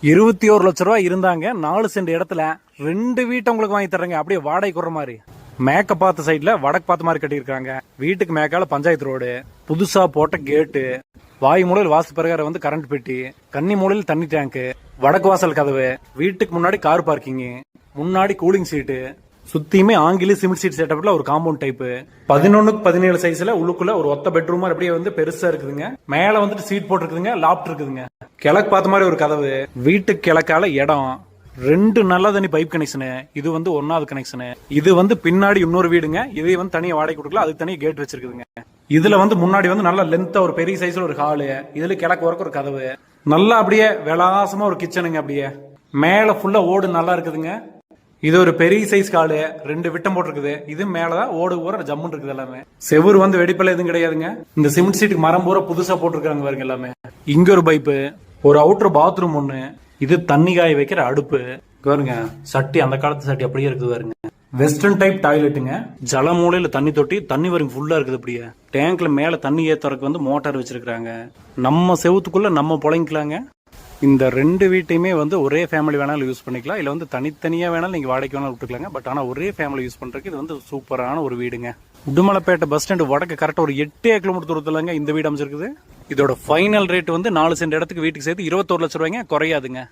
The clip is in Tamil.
இருபத்தி ஒரு லட்ச ரூபாய் இருந்தாங்க. நாலு சென்ட் இடத்துல ரெண்டு வீட்டை உங்களுக்கு வாங்கி தர்றேங்க. அப்படியே வாடகை குற மாதிரி. மேக்க பார்த்த சைட்ல வடக்கு பார்த்த மாதிரி கட்டியிருக்காங்க. வீட்டுக்கு மேக்கால பஞ்சாயத்து ரோடு புதுசா போட்ட கேட்டு வாய் மூலையில் வாசு பிரகாரம் வந்து கரண்ட் பெட்டி கன்னி மூலையில் தண்ணி டேங்க் வடக்கு வாசல் கதவு வீட்டுக்கு முன்னாடி கார் பார்க்கிங் முன்னாடி கூலிங் சீட்டு சுத்தியுமே ஆங்கில சிமெண்ட் சீட் செட்டப்ல ஒரு காம்பவுண்ட் டைப் பதினொன்னுக்கு பதினேழு சைஸ்ல உள்ளுக்குள்ள ஒரு ஒத்த பெட்ரூம் அப்படியே வந்து பெருசா இருக்குதுங்க. மேல வந்துட்டு சீட் போட்டுருக்குதுங்க லாப்ட் இருக்குதுங்க. கிழக்கு பார்த்த மாதிரி ஒரு கதவு. வீட்டுக்கு கிழக்கால இடம். ரெண்டு நல்ல தண்ணி பைப் கனெக்ஷனு இது வந்து ஒன்னாவது கனெக்ஷனு இது வந்து பின்னாடி இன்னொரு வீடுங்க. இதை வந்து தனியா வாடகை கொடுக்கல அதுக்கு தனியாக கேட் வச்சிருக்குதுங்க. இதுல வந்து முன்னாடி வந்து நல்ல லென்த்தா ஒரு பெரிய சைஸ்ல ஒரு ஹாலு இதுல கிழக்கு வரக்கு ஒரு கதவு. நல்லா அப்படியே விலாசமா ஒரு கிச்சனுங்க அப்படியே. மேல ஃபுல்லா ஓடு நல்லா இருக்குதுங்க. இது ஒரு பெரிய சைஸ் காலு. ரெண்டு விட்டம் போட்டிருக்குது. இது மேலதான் ஓடு ஊற ஜம்முன் இருக்குது எல்லாமே. செவுரு வந்து வெடிப்பெல்லாம் எதுவும் கிடையாதுங்க. இந்த சிமெண்ட் சீட்டுக்கு மரம் பூரா புதுசா போட்டிருக்காங்க பாருங்க எல்லாமே. இங்க ஒரு பைப்பு ஒரு அவுட்டர் பாத்ரூம் ஒண்ணு. இது தண்ணி காய வைக்கிற அடுப்பு. பாருங்க சட்டி அந்த காலத்து சட்டி அப்படியே இருக்குது பாருங்க. வெஸ்டர்ன் டைப் டாய்லெட்டுங்க ஜல மூலையில தண்ணி தொட்டி தண்ணி வரும் ஃபுல்லா இருக்குது அப்படியே. டேங்க்ல மேல தண்ணி ஏத்துறதுக்கு வந்து மோட்டார் வச்சிருக்காங்க நம்ம செவுத்துக்குள்ள நம்ம புழைங்கலாங்க. இந்த ரெண்டு வீட்டையுமே வந்து ஒரே ஃபேமிலி வேணாலும் யூஸ் பண்ணிக்கலாம். இல்லை வந்து தனித்தனியாக வேணாலும் நீங்கள் வாடகை வேணாலும் விட்டுக்கலாங்க. பட் ஆனால் ஒரே ஃபேமிலி யூஸ் பண்ணுறதுக்கு இது வந்து சூப்பரான ஒரு வீடுங்க. உடுமலைப்பேட்டை பஸ் ஸ்டாண்டு வடக்கு கரெக்டாக ஒரு எட்டே கிலோமீட்டர் தூரத்துலங்க இந்த வீடு அமைச்சிருக்குது இதோட ஃபைனல் ரேட் வந்து நாலு சென்ட் இடத்துக்கு வீட்டுக்கு சேர்த்து இருபத்தோரு லட்ச ரூபாய்ங்க. குறையாதுங்க.